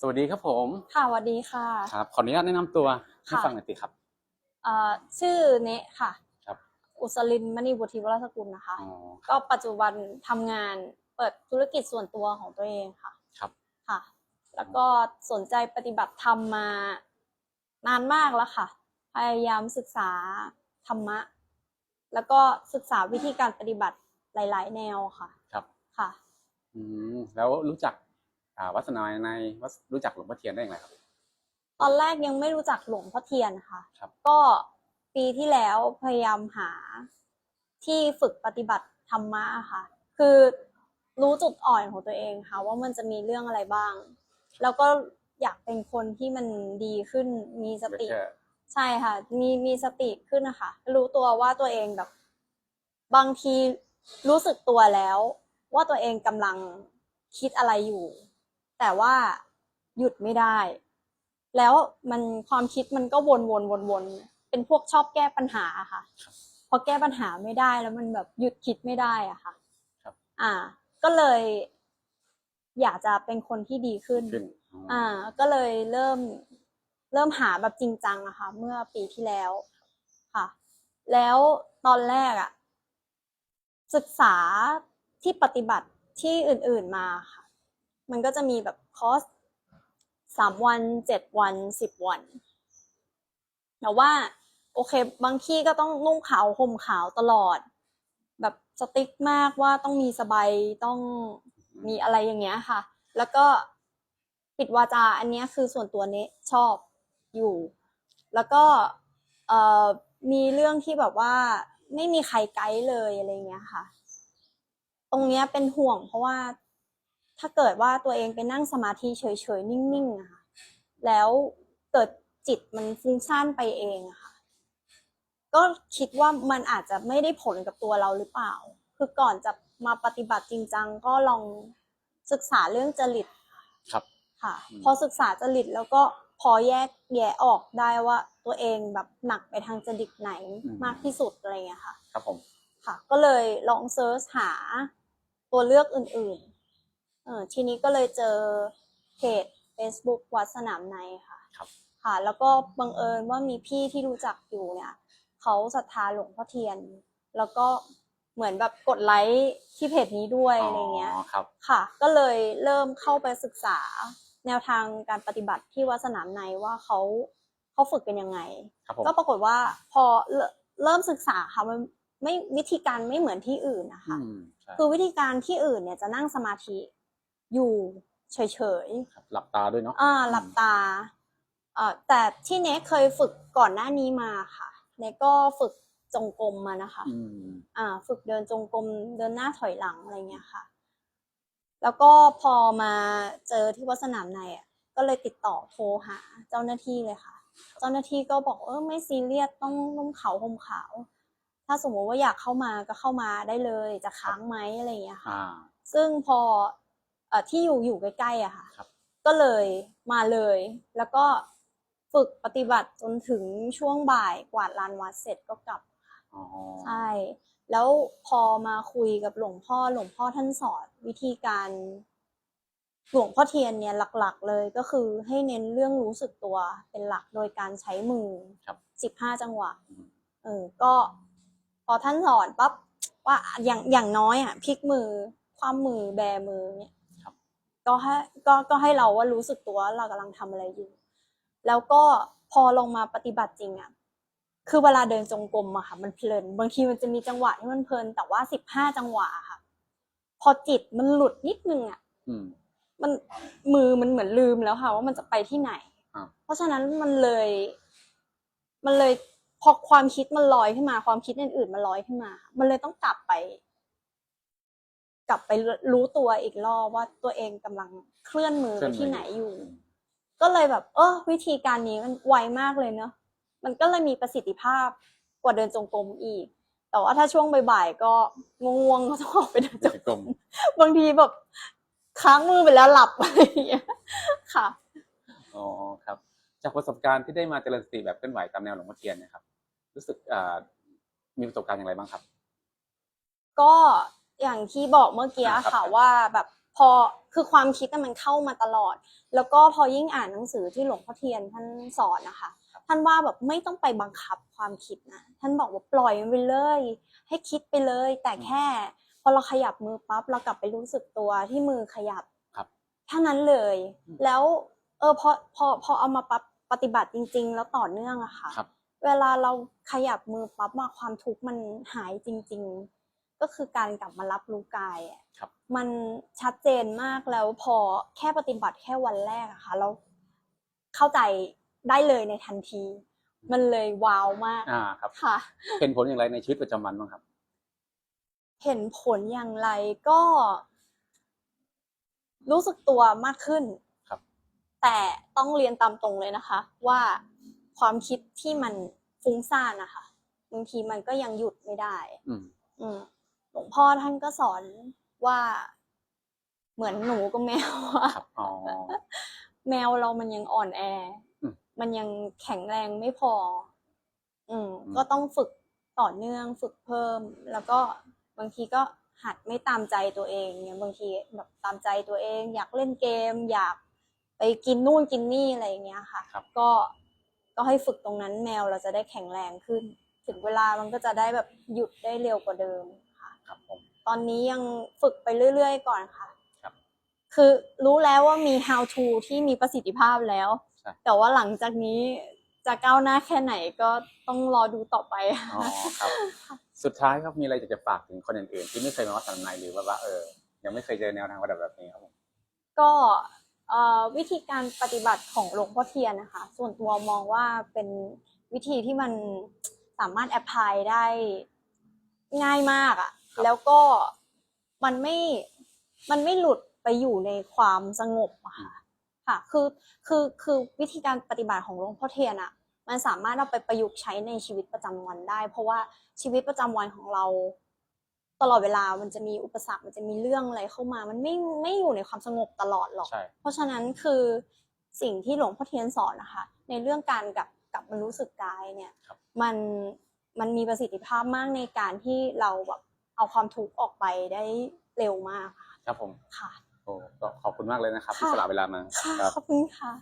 สวัสดีครับผม ค่ะสวัสดีค่ะ ครับ ขออนุญาตแนะนำตัวให้ค่ะ ฟังหน่อยสิครับ เอ่อชื่อเนะค่ะ ครับ อุสลินมณีบุตรวรสกุลนะคะ อ๋อ ก็ปัจจุบันทำงานเปิดธุรกิจส่วนตัวของตัวเองค่ะครับ ค่ะ แล้วก็สนใจปฏิบัติธรรมมานานมากแล้วค่ะ พยายามศึกษาธรรมะ แล้วก็ศึกษาวิธีการปฏิบัติหลาย ๆ แนวค่ะ ครับ ค่ะ อืมแล้วรู้จัก อ่าวัฒนายในวัดรู้จักหลวงพ่อเทียนได้อย่างไรครับ ตอนแรกยังไม่รู้จักหลวงพ่อเทียนค่ะ ครับ ก็ปีที่แล้วพยายามหาที่ฝึกปฏิบัติธรรมะค่ะ คือรู้จุดอ่อนของตัวเองค่ะ ว่ามันจะมีเรื่องอะไรบ้าง แล้วก็อยากเป็นคนที่มันดีขึ้นมีสติเชื่อใช่ค่ะ มีมีสติขึ้นนะคะรู้ตัวว่าตัวเองแบบ บางทีรู้สึกตัวแล้ว ว่าตัวเองกำลังคิดอะไรอยู่ แต่ว่าหยุดไม่ได้ แล้วมันความคิดมันก็วนวนวนวนเป็นพวกชอบแก้ปัญหาอะค่ะ พอแก้ปัญหาไม่ได้แล้วมันแบบหยุดคิดไม่ได้อะค่ะครับ อ่า ก็เลย อยากจะเป็นคนที่ดีขึ้น ขึ้นอ๋อออ่า ก็เลยเริ่มเริ่มหาแบบจริงจังอะค่ะ เมื่อปีที่แล้วค่ะ แล้วตอนแรกอะศึกษาที่ปฏิบัติที่อื่น ๆมาค่ะ มันก็จะมีแบบคอร์สสามวันเจ็ดวันสิบวันแต่ว่าโอเค บางที่ก็ต้องนุ่งขาวห่มขาวตลอด แบบสติ๊กมากว่าต้องมีสบายต้องมีอะไรอย่างเงี้ยค่ะ แล้วก็ปิดวาจาอันเนี้ยคือส่วนตัวเนี้ชอบอยู่ แล้วก็เอ่อมีเรื่องที่แบบว่าไม่มีใครไกด์เลยอะไรเงี้ยค่ะ ตรงเนี้ยเป็นห่วงเพราะว่า ถ้าเกิดว่าตัวเองไปนั่งสมาธิเฉยๆ นิ่งๆอะค่ะแล้วเกิดจิตมันฟุ้งซ่านไปเองอะค่ะ ก็คิดว่ามันอาจจะไม่ได้ผลกับตัวเราหรือเปล่า คือก่อนจะมาปฏิบัติจริงจังก็ลองศึกษาเรื่องจริตครับค่ะอืมพอศึกษาจริตแล้วก็พอแยกแยะออกได้ว่าตัวเองแบบหนักไปทางจริตไหนมากที่สุดอะไรเงี้ยค่ะ ครับผม ค่ะ ก็เลยลองเซิร์ชหาตัวเลือกอื่นๆ เออทีนี้ก็เลยเจอเพจ Facebook วัดสนามในค่ะครับ ค่ะ แล้วก็บังเอิญว่ามีพี่ที่รู้จักอยู่เนี่ยเขาศรัทธาหลวงพ่อเทียน แล้วก็เหมือนแบบกดไลค์ที่เพจนี้ด้วยอะไรเงี้ยอ๋อครับ ค่ะ ก็เลยเริ่มเข้าไปศึกษาแนวทางการปฏิบัติที่วัดสนามในว่าเขาเขาฝึกเป็นยังไงครับผมก็ปรากฏว่าพอเริ่มเริ่มศึกษาค่ะมันไม่วิธีการไม่เหมือนที่อื่นนะคะอืมใช่คือวิธีการที่อื่นเนี่ยจะนั่งสมาธิ อยู่เฉยครับหลับตาด้วยเนาะๆอ่าหลับตาเอ่อแต่ที่เนกเคยฝึกก่อนหน้านี้มาค่ะ เนกก็ฝึกจงกรมมานะคะ อืม อ่าฝึกเดินจงกรมเดินหน้าถอยหลังอะไรเงี้ยค่ะ แล้วก็พอมาเจอที่วัดสนามในอะก็เลยติดต่อโทรหาเจ้าหน้าที่เลยค่ะ เจ้าหน้าที่ก็บอกเออไม่ซีเรียสต้องนุ่มขาวห่มขาว ถ้าสมมติว่าอยากเข้ามาก็เข้ามาได้เลยจะค้างไหมอะไรอย่างเงี้ยค่ะ อ่า ซึ่งพอเอ่อ ที่อยู่อยู่ใกล้ๆอะค่ะครับก็เลยมาเลย แล้วก็ฝึกปฏิบัติจนถึงช่วงบ่ายกวาดลานวัดเสร็จก็กลับอ๋อใช่ แล้วพอมาคุยกับหลวงพ่อหลวงพ่อท่านสอนวิธีการหลวงพ่อเทียนเนี่ยหลักๆ เลยก็คือให้เน้นเรื่องรู้สึกตัวเป็นหลักโดยการใช้มือครับสิบห้าจังหวะอืมเออก็พอท่านสอนปั๊บว่าอย่างอย่างน้อยอะพลิกมือ ความมือแบมือเนี่ยครับ ก็ให้ก็ก็ให้เราว่ารู้สึกตัวว่าเรากำลังทำอะไรอยู่ แล้วก็พอลงมาปฏิบัติจริงอะคือเวลาเดินจงกรมอะค่ะ มันเพลิน บางทีมันจะมีจังหวะที่มันเพลิน แต่ว่าสิบห้าจังหวะอะค่ะ พอจิตมันหลุดนิดนึงอะอืมมันมือมันเหมือนลืมแล้วค่ะ ว่ามันจะไปที่ไหนอ่าเพราะฉะนั้นมันเลย มันเลยพอความคิดมันลอยขึ้นมา ความคิดอื่นๆมันลอยขึ้นมา มันเลยต้องกลับไป กลับไปรู้ตัวอีกรอบว่าตัวเองกำลังเคลื่อนมือเคลื่ไปอนมือที่ไหนอยู่อืมก็เลยแบบ เออวิธีการนี้มันไวมากเลยเนอะมันก็เลยมีประสิทธิภาพกว่าเดินจงกรมอีก แต่ว่าถ้าช่วงบ่ายๆก็ง่วงๆก็ต้องออกไปเดินจเดี๋ยวงจะกลมบางทีแบบค้างมือไปแล้วหลับอะไรอย่างเงี้ยค่ะอ๋อครับ จากประสบการณ์ที่ได้มาเจริญสติแบบเคลื่อนไหวตามแนวหลวงพ่อเทียนเนะครับ รู้สึกอ่ามีประสบการณ์อย่างไรบ้างครับ ก็ อย่างที่บอกเมื่อกี้อ่าครับค่ะว่าแบบพอคือความคิดอะมันเข้ามาตลอด แล้วก็พอยิ่งอ่านหนังสือที่หลวงพ่อเทียนท่านสอนนะคะท่านว่าแบบไม่ต้องไปบังคับความคิดนะท่านบอกว่าปล่อยมันไปเลย ให้คิดไปเลย แต่แค่ พอเราขยับมือปั๊บเรากลับไปรู้สึกตัวที่มือขยับครับเท่านั้นเลยอืมแล้วเออพอพอพอเอามาปรับปฏิบัติจริง ๆ แล้วต่อเนื่องอะค่ะครับเวลาเราขยับมือปั๊บมาความทุกข์มันหายจริง ๆ ก็คือการกลับมารับรู้กายอะครับ มันชัดเจนมากแล้วพอแค่ปฏิบัติแค่วันแรกอะค่ะเราเข้าใจได้เลยในทันที มันเลยว้าวมากอ่าครับค่ะ เห็นผลอย่างไรในชีวิตประจำวันบ้างครับ เห็นผลอย่างไรก็ รู้สึกตัวมากขึ้นครับ แต่ต้องเรียนตามตรงเลยนะคะ ว่าความคิดที่มันฟุ้งซ่านนะคะบางทีมันก็ยังหยุดไม่ได้ อืม อืมหลวง พ่อท่านก็สอนว่าเหมือนหนูกับแมวอะครับอ๋อแมวเรามันยังอ่อนแออืมมันยังแข็งแรงไม่พออืมอืม ก็ต้องฝึกต่อเนื่องฝึกเพิ่ม แล้วก็บางทีก็หัดไม่ตามใจตัวเองเนี่ยบางทีแบบตามใจตัวเอง อยากเล่นเกม อยากไปกินนู่นกินนี่อะไรอย่างเงี้ยค่ะครับก็ก็ให้ฝึกตรงนั้นแมวเราจะได้แข็งแรงขึ้น ถึงเวลามันก็จะได้แบบหยุดได้เร็วกว่าเดิม ค่ะครับผม ตอนนี้ยังฝึกไปเรื่อย ๆ ก่อนค่ะครับ คือรู้แล้วว่ามี how to ที่มีประสิทธิภาพแล้ว ใช่ แต่ว่าหลังจากนี้จะก้าวหน้าแค่ไหนก็ต้องรอดูต่อไปอ๋อครับ สุดท้ายครับมีอะไรอยากจะฝากถึงคนอื่นๆที่ไม่เคยมาวัดสันในหรือว่าว่าเออยังไม่เคยเจอแนวทางปฏิบัติแบบนี้ครับผม ก็เอ่อวิธีการปฏิบัติของหลวงพ่อเทียนนะคะ ส่วนตัวมองว่าเป็นวิธีที่มันสามารถแอพพลายได้ง่ายมากอะ่ะ แล้วก็มันไม่มันไม่หลุดไปอยู่ในความสงบอะค่ะค่ะคือคือคือวิธีการปฏิบัติของหลวงพ่อเทียนอะ่ะมันสามารถเอาไปประยุกต์ใช้ในชีวิตประจำวันได้ เพราะว่าชีวิตประจำวันของเรา ตลอดเวลามันจะมีอุปสรรคมันจะมีเรื่องอะไรเข้ามา มันไม่ไม่อยู่ในความสงบตลอดหรอกใช่เพราะฉะนั้นคือสิ่งที่หลวงพ่อเทียนสอนนะคะ ในเรื่องการกลับกลับมารู้สึกกายเนี่ยครับมันมันมีประสิทธิภาพมากในการที่เราแบบ เอาความทุกข์ออกไปได้เร็วมากครับผมค่ะโอ้ก็ขอบคุณมากเลยนะครับที่ค่ะสละเวลามาค่ะครับ ขอบคุณค่ะ